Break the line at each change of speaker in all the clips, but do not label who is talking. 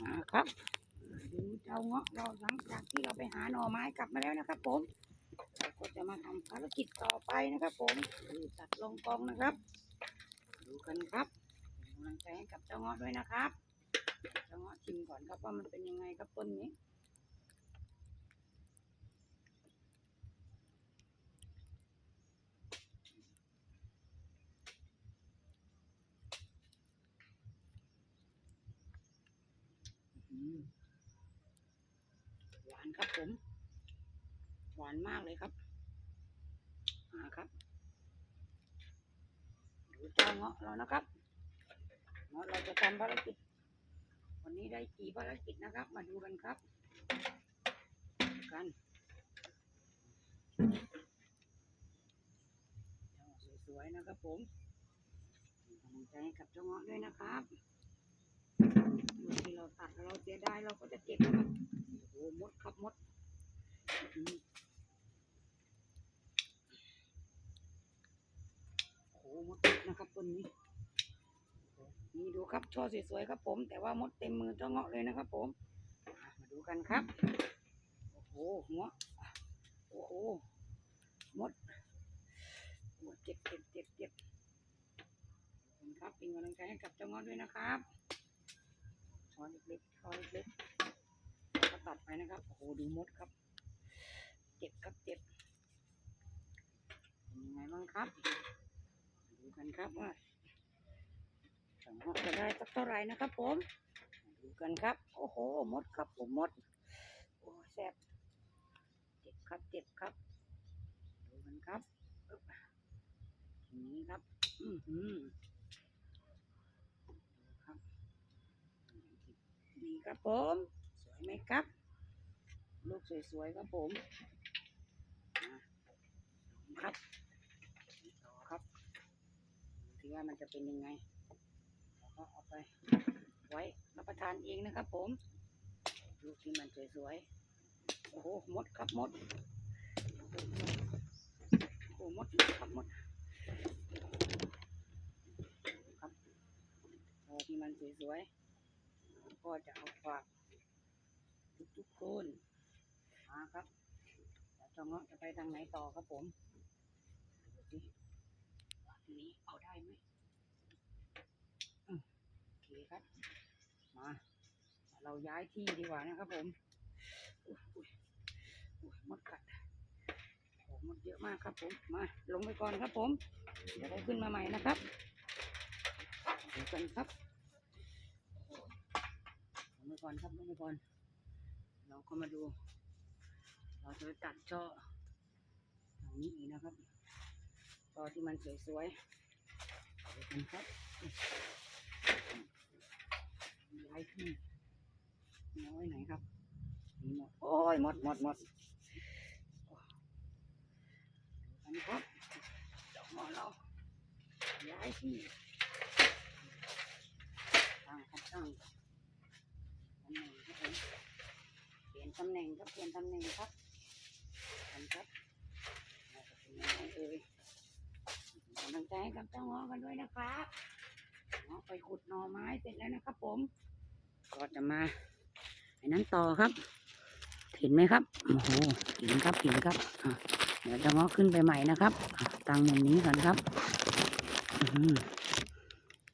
ครับดูเจ้าเงาะเราหลังจากที่เราไปหาหน่อไม้กลับมาแล้วนะครับ ผมเราก็จะมาทำภารกิจต่อไปนะครับ ผมตัดลงกองนะครับ ดูกันครับกำลังใจให้กับเจ้าเงาะด้วยนะครับ เจ้าเงาะชิมก่อนครับว่ามันเป็นยังไงครับต้นนี้ อืมหวาน ครับผม หวานมากเลยครับมาครับ ดูเจ้าเงาะเรานะครับเงาะเราจะทำภารกิจ วันนี้ได้กี่ภารกิจนะครับ มาดูกันครับ กันสวยๆนะครับผมกำลังใจให้กับเจ้าเงาะด้วยนะครับบางทีเราตัดเราเสียดายเราก็จะเก็บนะครับโอ้มดครับมดโอ้มดนะครับต้นนี้นี่ดูครับช่อสวยๆครับผม แต่ว่ามดเต็มมือเจ้าเงาะเลยนะครับ ผม มาดูกันครับ โอ้โหหัวโอ้โหมดโอ้เจ็บเจ็บเจ็บเจ็บคุณครับเป็นกำลังใจให้กับเจ้าเงาะด้วยนะครับช้อนเล็กๆช้อนเล็กๆ ตัดไปนะครับ โอ้โห ดูมดครับ เจ็บครับเจ็บ เป็นยังไงบ้างครับ ดูกันครับว่าสองห้อจะได้สักเท่าไหร่นะครับผม ดูกันครับ โอ้โห มดครับผมมด โอ้แสบเจ็บครับเจ็บครับ ดูกันครับอึ๊บนี้ครับ อือหือดูครับนี่ครับผม ไหมครับ ลูกสวยๆครับผมครับครับดูที่ว่ามันจะเป็นยังไงก็เอาไปไว้รับประทานเองนะครับ ผม ลูกที่มันสวยๆโอ้โหมดครับมดโอ้หมดครับมดครับโอ้ที่มันสวยๆก็จะเอาฝาก ทุกคนมาครับแล้วเจ้าเงาะจะไปทางไหนต่อครับผมดูสิว่าทีนี้เอาได้ไหมโอเคครับ มา เราย้ายที่ดีกว่านะครับผมอุ๊ยอุ๊ยอุ๊ยมดกัดโอ้มดเยอะมากครับผม มา ลงไปก่อนครับผม เดี๋ยวเราขึ้นมาใหม่นะครับดูกันครับลงไปก่อนครับลงไปก่อน เราก็มาดู เราจะตัดช่ออย่างนี้อีกนะครับช่อที่มันสวยๆดูกันครับย้ายที่เอาไว้ไหนครับมีหมดโอ้ยหมดหมดหมดดูกันครับเจ้าหมอเราย้ายที่ตั้งครับตั้งตำแหน่งครับผมเปลี่ย นตำแหน่งครับเปลี่ยนตำแหน่งครับกันครับเห็นยังไงเอ่ยกำลังใจให้กับเจ้าหมอกันด้วยนะครับหมอไปขุดหน่อไม้เสร็จแล้วนะครับ ผม ก็จะมาไอ้นั้นต่อครับ เห็นไหมครับโอ้โหเห็นครับเห็นครับอะเดี๋ยวจะงอขึ้นไปใหม่นะครับตั้งมุมนี้กันครับ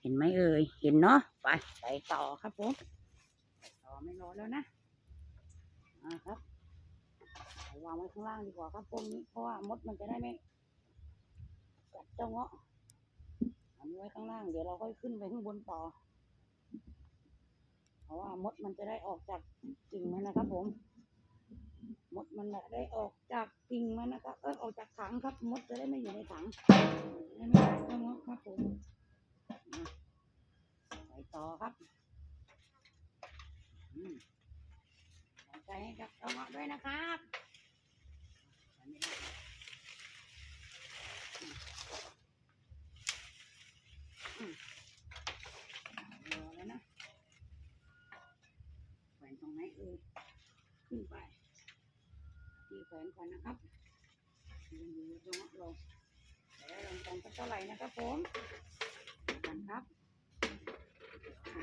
เห็นไหมเอ่ยเห็นเนาะไปไปต่อครับผมไปต่อไม่รอแล้วนะ อ่าครับวางไว้ข้างล่างดีกว่าครับพวกนี้เพราะว่ามดมันจะได้ไม่กัดเจ้าเงาะอันนี้ไว้ข้างล่างเดี๋ยวเราค่อยขึ้นไปข้างบนต่อ เพราะว่ามดมันจะได้ออกจากกิ่งมันนะครับ ผม มดมันน่ะได้ออกจากกิ่งมันนะครับเออออกจาก ด้วยนะครับรอแล้วนะแขวนตรงไหนเอ่ยขึ้นไปตีแขวนก่อนนะครับยืนอยู่ตรงนั้นลงแล้วลงตรงสักเท่าไหร่นะครับผมกันครับอั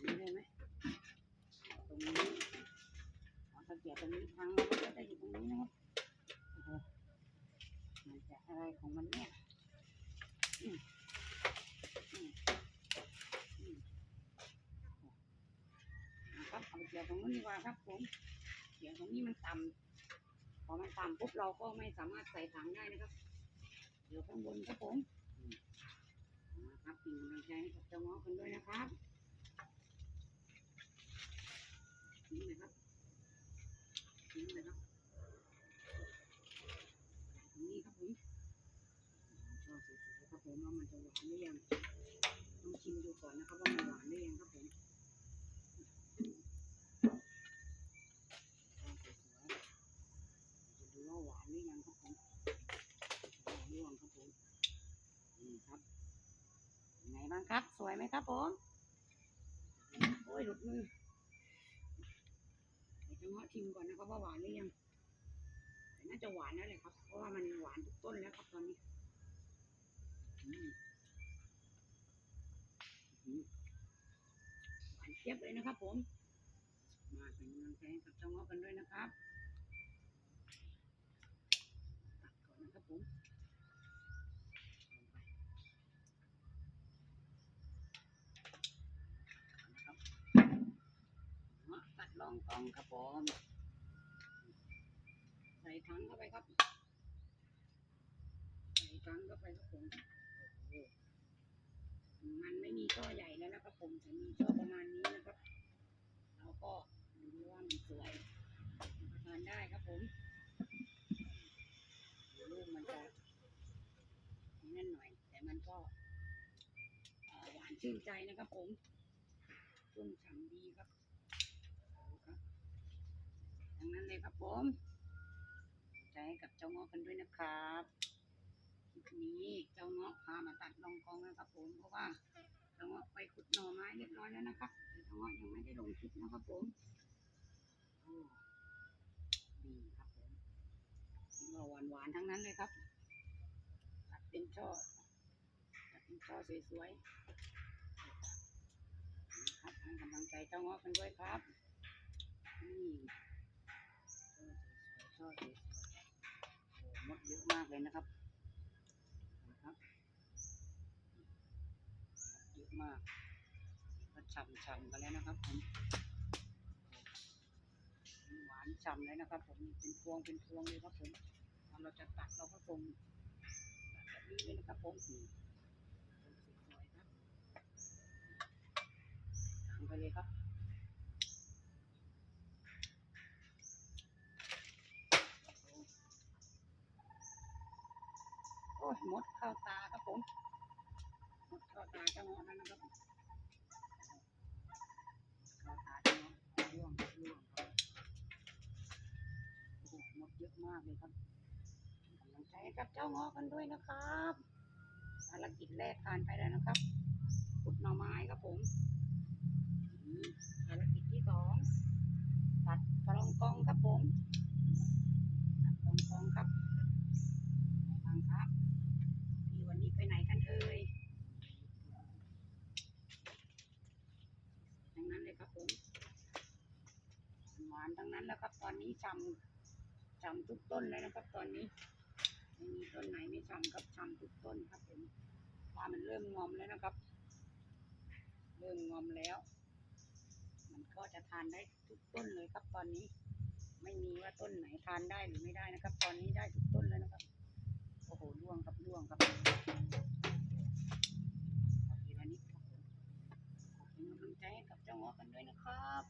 นนี้ได้ไหมตรงนี้ อ๋อาเกี่ยวตรงนี้พังมันก็จะอยู่ตรงนี้นะครับโอ้โหมันจะอะไรของมันเนี่ยครับเอาเกี่ยวตรงนู้นดีกว่าครับผมเกี่ยวตรงนี้มันต่ำพอมันต่ำปุ๊บเราก็ไม่สามารถใส่ถังได้นะครับ เดี๋ยวข้างบนครับผมครับเป็นกำลังใจให้กับเจ้าหมอกันด้วยนะครับนี่เลยครับนี่เลยครับตรงนี้ครับผมชอบสวยๆครับผมว่ามัน จะหวานหรือยังต้องชิมดูก่อนนะครับว่ามันหวานหรือยังครับผมชอบสวยจะดูว่าหวานหรือยังครับผมหวานหรือยังครับผมนี่ครับไงบ้างครับ สวยไหมครับผมโอ้ยหลุดมือเดี๋ยวจะเงาะชิมก่อนนะครับว่าหวานหรือยังน่าจะหวานแล้วแหละครับ เพราะว่ามันหวานทุกต้นแล้วครับตอนนี้อืมอืมหวานเจี๊ ยบเลยนะครับ ผม มาเป็นกำลังใจให้กับเจ้าเงาะกันด้วยนะครับตัดก่อนนะครับผมลงครับเงาะตัดลองกองครับผมใส่ถังเข้าไปครับใส่ถังเข้าไปครับผม มันไม่มีช่อใหญ่แล้วนะครับผมแต่มีช่อประมาณนี้นะครับ เราก็ดูว่ามันสวยทานได้ครับผมลูกมันจะนั่นหน่อย แต่มันก็หวานชื่นใจนะครับผมชุ่มฉ่ำดีครับดังนั้นเลยครับผมใจกับเจ้างาะกันด้วยนะครับ นี้เจ้าเงาะพามาตัดลองกองนะครับผมเพราะว่าเจ้าเงาะไปขุดหน่อไม้เรียบร้อยแล้วนะครับแต่เจ้าเงาะยังไม่ได้ลงคลิปนะครับผมโอ้ดีครับผมเราหวานหวานๆทั้งนั้นเลยครับตัดเป็นช่อตัดเป็นช่อสวยๆนะครับให้กำลังใจเจ้าเงาะกันด้วยครับนี่ช่อสวยๆช่อสวยๆมดเยอะมากเลยนะครับ เยอะ มากก็ฉ่ำๆกันแล้วนะครับผมหวานฉ่ำเลยนะครับ ผมเป็นพวงเป็นพวงเลยครับผมเราจะตัดเราก็คงตัดแบบนี้เลยนะครับผมนี่สวยครับทำไปเลยครับโอ้ยมดเข้าตาครับผม ขาเจ้างาะนั่นนะครับเขาตาเจ้าเงาะร่วงร่วงครับโอ้โหมดเยอะมากเลยครับกำลังใช้กับเจ้างาะกันด้วยนะครับภารกิจแรกผ่านไปแล้วนะครับขุดหน่อไม้ครับผมอืมภารกิจที่สองตัดกระรองกองครับผมตัดกระรองกองครับไหนบ้างครับพี่วันนี้ไปไหนกันเอ่ยทั้งนั้นเลยครับผมหวานทั้งนั้นแล้วครับ ตอนนี้จำจำทุกต้นเลยนะครับ ตอนนี้ไม่มีต้นไหนไม่จำครับจำทุกต้นครับผมว่ามันเริ่มงอมแล้วนะครับ เริ่มงอมแล้ว มันก็จะทานได้ทุกต้นเลยครับ ตอนนี้ ไม่มีว่าต้นไหนทานได้หรือไม่ได้นะครับ ตอนนี้ได้ทุกต้นเลยนะครับโอ้โหร่วงครับร่วงครับขอทีละนิดครับผมขอเป็นกำลังใจให้กับเจ้าเงาะกันด้วยนะครับ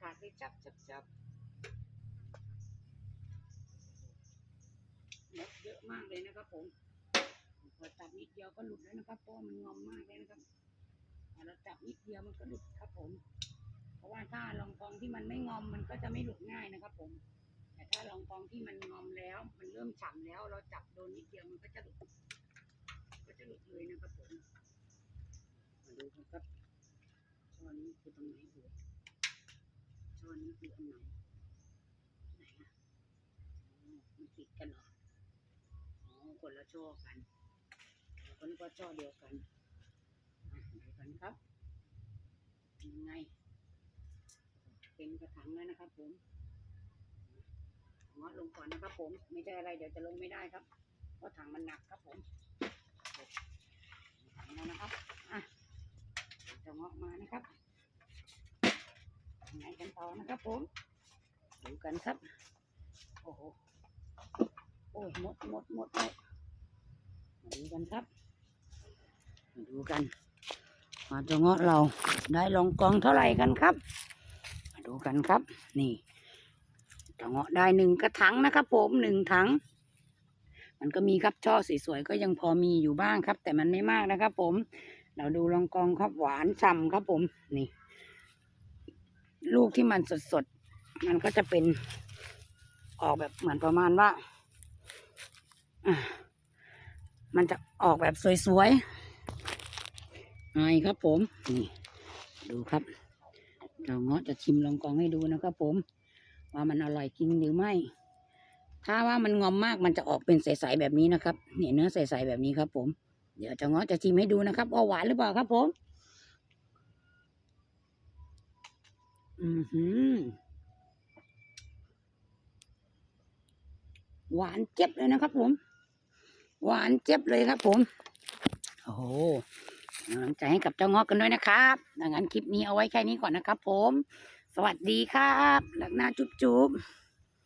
ขาดเลยจับจับจับเล็กเยอะมากเลยนะครับผมพอจับนิดเดียวก็หลุดแล้วนะครับเพราะว่ามันงอมมากเลยนะครับพอเราจับนิดเดียวมันก็หลุดครับผม เพราะว่าถ้าลองกองที่มันไม่งอมมันก็จะไม่หลุดง่ายนะครับ ผม แต่ถ้าลองกองที่มันงอมแล้ว มันเริ่มฉ่ำแล้ว เราจับโดนนิดเดียวมันก็จะหลุดก็จะหลุดเลยนะครับผมมาดูกันครับช่อนี้คือตรงไหนดูช่อนี้ คืออันไหนไหนล่ะมันติดกันเหรออ๋อคนละช่อกันคนก็ช่อเดียวกันไหนกันครับยังไง เป็นกระถังแล้วนะครับผมงอลงก่อนนะครับผม ไม่ใช่อะไรเดี๋ยวจะลงไม่ได้ครับ เพราะถังมันหนักครับผมถังแล้วนะครับ อะจะงอมานะครับ ยังไงกันต่อนะครับผมดูกันครับ โอ้โหโอ้ยหมดหมดหมดหมดมาดูกันครับมาดูกัน มาจะเงาะเราได้ลองกองเท่าไหร่กันครับ มาดูกันครับ นี่จะเงาะได้หนึ่งกระถางนะครับ ผมหนึ่งถัง มันก็มีครับช่อสวยๆก็ยังพอมีอยู่บ้างครับ แต่มันไม่มากนะครับ ผม เราดูลองกองครับหวานฉ่ำครับผมนี่ ลูกที่มันสดๆ มันก็จะเป็นออกแบบเหมือนประมาณว่า มันจะออกแบบสวยๆไงครับผม นี่ ดูครับเราเงาะจะชิมลองกองให้ดูนะครับผม ว่ามันอร่อยจริงหรือไม่ ถ้าว่ามันงอมมากมันจะออกเป็นใสๆแบบนี้นะครับเนี่ยเนื้อใสๆแบบนี้ครับผม เดี๋ยวเจะเงาะจะชิมให้ดูนะครับว่าหวานหรือเปล่าครับผม อือหือ หวานเจ็บเลยนะครับผม หวานเจ็บเลยครับผม โอ้โหกำลังใจให้กับเจ้าเงาะกันด้วยนะครับดังนั้นคลิปนี้เอาไว้แค่นี้ก่อนนะครับผม สวัสดีครับลักหน้าจุ๊บ